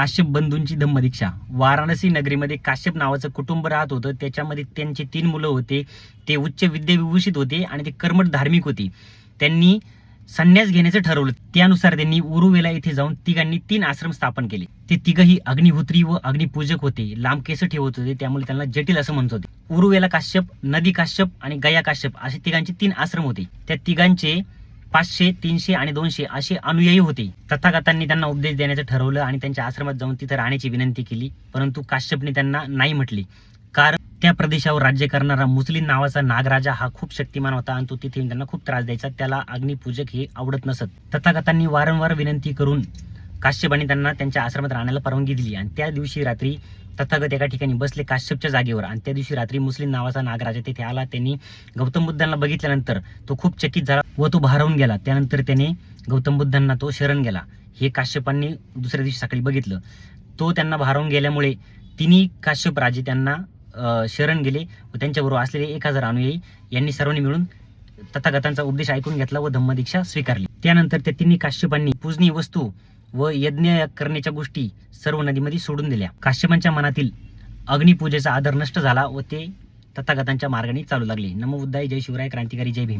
काश्यप बंधूंची धम्मदीक्षा वाराणसी नगरीमध्ये काश्यप नावाचं कुटुंब राहत होतं. त्याच्यामध्ये त्यांचे तीन मुलं होते. ते उच्च विद्याविभूषित होते आणि ते कर्मठ धार्मिक होते. त्यांनी संन्यास घेण्याचं ठरवलं. त्यानुसार त्यांनी उरुवेला येथे जाऊन तिघांनी तीन आश्रम स्थापन केले. ते तिघही अग्निहोत्री व अग्निपूजक होते. लांब केस ठेवत होते. त्यामुळे त्यांना जटिल असं म्हणत होते. उरुवेला काश्यप नदी काश्यप आणि गया काश्यप असे तिघांचे तीन आश्रम होते. त्या तिघांचे पाचशे तीनशे आणि दोनशे असे अनुयायी होते. तथागतांनी त्यांना उपदेश देण्याचं ठरवलं आणि त्यांच्या आश्रमात जाऊन तिथं राहण्याची विनंती केली परंतु काश्यपने त्यांना नाही म्हटले. कारण त्या प्रदेशावर राज्य करणारा मुस्लिम नावाचा नागराजा हा खूप शक्तिमान होता आणि तो तिथे त्यांना खूप त्रास द्यायचा. त्याला अग्निपूजक हे आवडत नसत. तथागतांनी वारंवार विनंती करून काश्यपाने त्यांना त्यांच्या आश्रमात राहण्याला परवानगी दिली. आणि त्या दिवशी रात्री तथागत एका ठिकाणी बसले काश्यपच्या जागेवर. आणि त्या दिवशी रात्री मुस्लिम नावाचा नागराजा तिथे आला. त्यांनी गौतम बुद्धांना बघितल्यानंतर तो खूप चकित झाला व तो भारावून गेला. त्यानंतर त्याने गौतम बुद्धांना तो शरण गेला. हे काश्यपांनी दुसऱ्या दिवशी सकाळी बघितलं. तो त्यांना भारावून गेल्यामुळे तिन्ही काश्यप राजे त्यांना शरण गेले व त्यांच्याबरोबर असलेले एक हजार अनुयायी यांनी सर्वांनी मिळून तथागतांचा उपदेश ऐकून घेतला व धम्मदीक्षा स्वीकारली. त्यानंतर त्या तिन्ही काश्यपांनी पूजनीय वस्तू व यज्ञ करण्याच्या गोष्टी सर्व नदीमध्ये सोडून दिल्या. काश्यपांच्या मनातील अग्निपूजेचा आदर नष्ट झाला व ते तथागतांच्या मार्गाने चालू लागले. नमो बुद्धाय जय शिवराय क्रांतिकारी जय भीम.